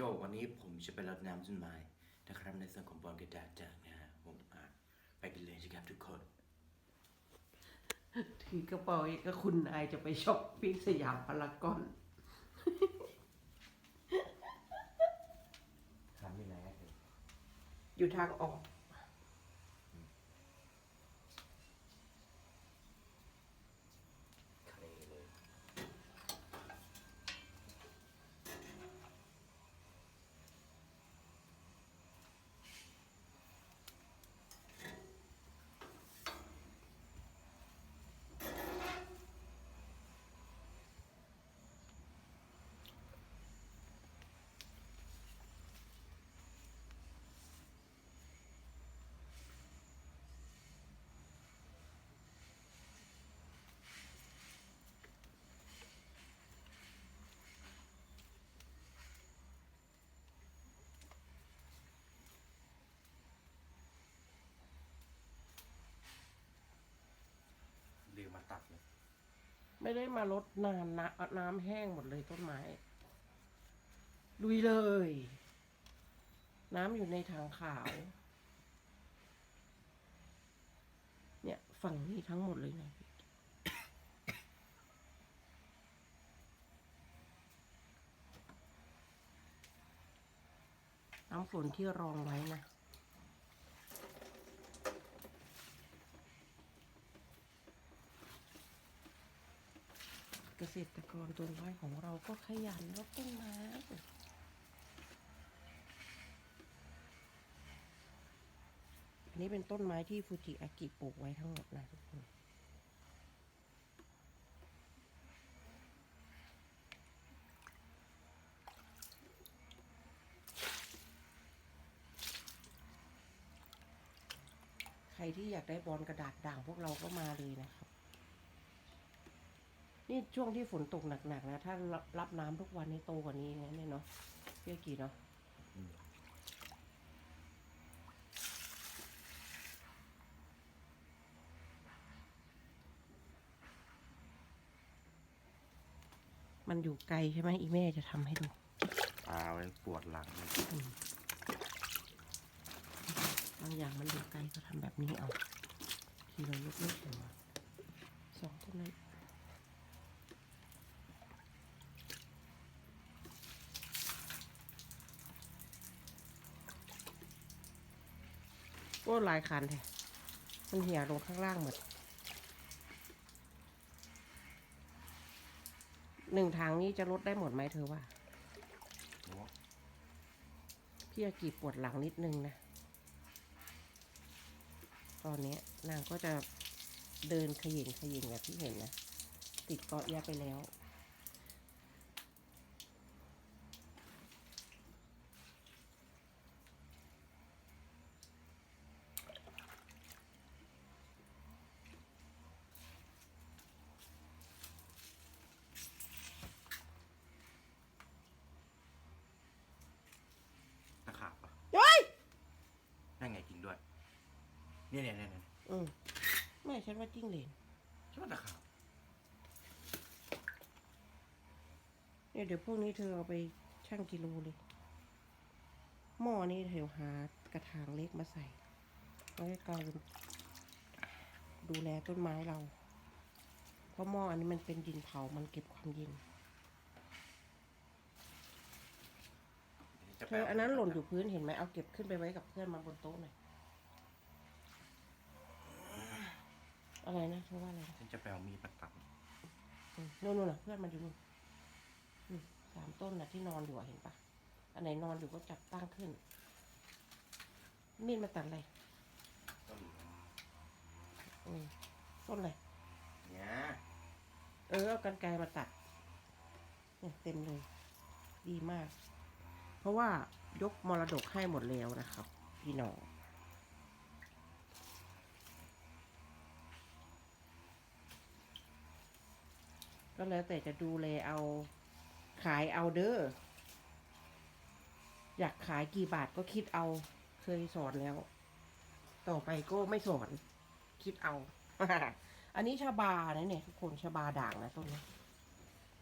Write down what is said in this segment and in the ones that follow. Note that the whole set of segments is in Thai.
โจวันนี้ผมจะไปรดน้ำต้นไม้นะครับในส่วนของบอลกระดาษจากนะฮะผมอะไปกันเลยนะครับทุกคน ถือกระเป๋าเองก็คุณนายจะไปช็อปปิ้งสยามพารากอนทำยังไงครับอยู่ทางออก ตัดเลย ไม่ได้มาลดนานนะน้ำแห้งหมดเลยต้นไม้ลุยเลย น้ำอยู่ในถังขาว เนี่ยฝั่งนี้ทั้งหมดเลยนะพี่น้ำฝนที่รองไว้นะ เกษตรกรตัวน้อยของเราก็ขยันรดต้นไม้อันนี้เป็นต้นไม้ที่ฟูจิอากิปลูกไว้ทั้งหมดนะทุกคนใครที่อยากได้บอลกระดาษด่างพวกเราก็มาเลยนะครับ นี่ช่วงที่ฝนตกหนักๆนะ ถ้ารับน้ำทุกวันนี่โตกว่านี้นะเนี่ยเนาะพี่อากี่เนาะอืมมันอยู่ไกลใช่ไหมอีแม่จะทำให้ดูตาไว้ปวดหลังเลยบางอย่างมันอยู่ไกลก็ทำแบบนี้เอาทีเรายกไม่ถึงสองต้นนั้น ก็ลายคันแท้มันเหี่ยลงข้างล่างหมดหนึ่งทางนี้จะลดได้หมดไหมเธอว่า พี่อากีปวดหลังนิดนึงนะ ตอนนี้นางก็จะเดินขยิงขยิงแบบที่เห็นนะ ติดเกาะยาไปแล้ว ตะขาบปะ เฮ้ย นั่นไงจริง ด้วย เนี่ยเนี่ยเนี่ยเนี่ยอืมไม่ฉันว่าจิ้งเหลนใช่ไหมตะขาบเนี่ยเดี๋ยวพวกนี้เธอเอาไปชั่งกิโลเลย หม้อนี่เธอหากระถางเล็กมาใส่ไว้ให้เกาดูแลต้นไม้เรา เพราะหม้ออันนี้มันเป็นดินเผา มันเก็บความเย็นจะเธออันนั้นหล่นอยู่พื้นเห็นไหมเอาเก็บขึ้นไปไว้กับเพื่อนมาบนโต๊ะหน่อย อะไรนะเธอว่าอะไรนะฉันจะไปเอามีดมาตัดอืมนู่นนู่นน่ะเพื่อนมันอยู่นู่นอืมสามต้นน่ะที่นอนอยู่อะเห็นปะอันไหนนอนอยู่ก็จับตั้งขึ้น มีดมาตัดอะไรต้นอืมต้นอะไร เนี่ยเออเอากันไกรมาตัดเนี่ยเต็มเลย ดีมาก เพราะว่ายกมรดกให้หมดแล้วนะครับ พี่น้อง ก็แล้วแต่จะดูแลเอาขายเอาเด้ออยากขายกี่บาทก็คิดเอาเคยสอนแล้ว ต่อไปก็ไม่สอน คิดเอา อันนี้ชาบานะเนี่ยทุกคนชาบาด่างนะต้นนี้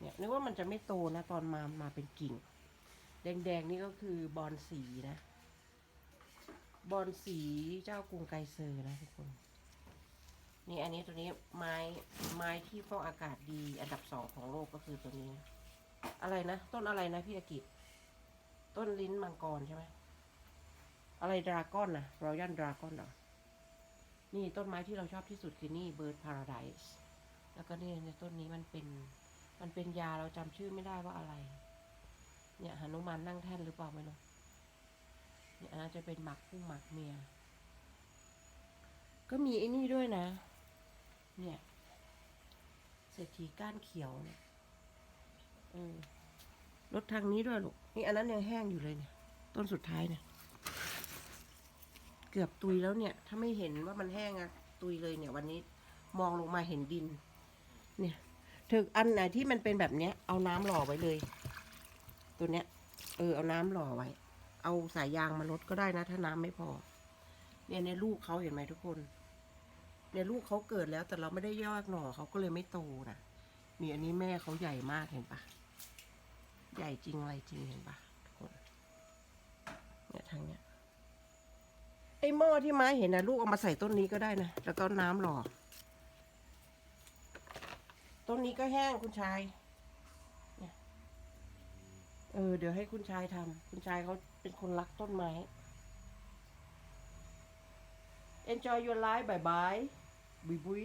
เนี่ยนึกว่ามันจะไม่โตนะ ตอนมามาเป็นกิ่ง แดงๆนี่ก็คือบอลสีนะ บอลสีเจ้ากรุงไกเซอร์นะทุกคน นี่อันนี้ตัวนี้ไม้ไม้ที่ฟอกอากาศดี อันดับสองของโลกก็คือตัวนี้ อะไรนะต้นอะไรนะพี่อากิตต้นลิ้นมังกรใช่ไหมอะไรดราก้อนนะรอยัลดราก้อนเหรอนี่ต้นไม้ที่เราชอบที่สุดคือนี่เบิร์ดพาราไดส์แล้วก็นี่ในต้นนี้มันเป็น มันเป็นยาเราจำชื่อไม่ได้ว่าอะไร เนี่ยหนุมานนั่งแท่นหรือเปล่าไม่รู้เนี่ยอันนั้นจะเป็นหมักผู้หมักเมีย ก็มีไอ้นี่ด้วยนะ เนี่ยเศรษฐีก้านเขียวเนี่ยเออรถทางนี้ด้วยลูกนี่อันนั้นยังแห้งอยู่เลยเนี่ย ต้นสุดท้ายเนี่ย เกือบตุยแล้วเนี่ย ถ้าไม่เห็นว่ามันแห้งอะตุยเลยเนี่ย วันนี้มองลงมาเห็นดิน เนี่ยถึงอันไหนที่มันเป็นแบบเนี้ย เอาน้ำหล่อไว้เลย ตัวเนี้ย เออเอาน้ำหล่อไว้ เอาสายยางมาลดก็ได้นะ ถ้าน้ำไม่พอ เนี่ยในลูกเขาเห็นไหมทุกคน เนี่ยลูกเขาเกิดแล้วแต่เราไม่ได้ยอดหน่อเขาก็เลยไม่โตนะนี่อันนี้แม่เขาใหญ่มากเห็นปะใหญ่จริงอะไรจริงเห็นปะทุกคนเนี่ยทางเนี้ยไอ้หม้อที่ม้าเห็นนะลูกเอามาใส่ต้นนี้ก็ได้นะแล้วก็น้ำหล่อต้นนี้ก็แห้งคุณชายเนี่ยเออเดี๋ยวให้คุณชายทำคุณชายเขาเป็นคนรักต้นไม้ enjoy your life bye bye บุยบุย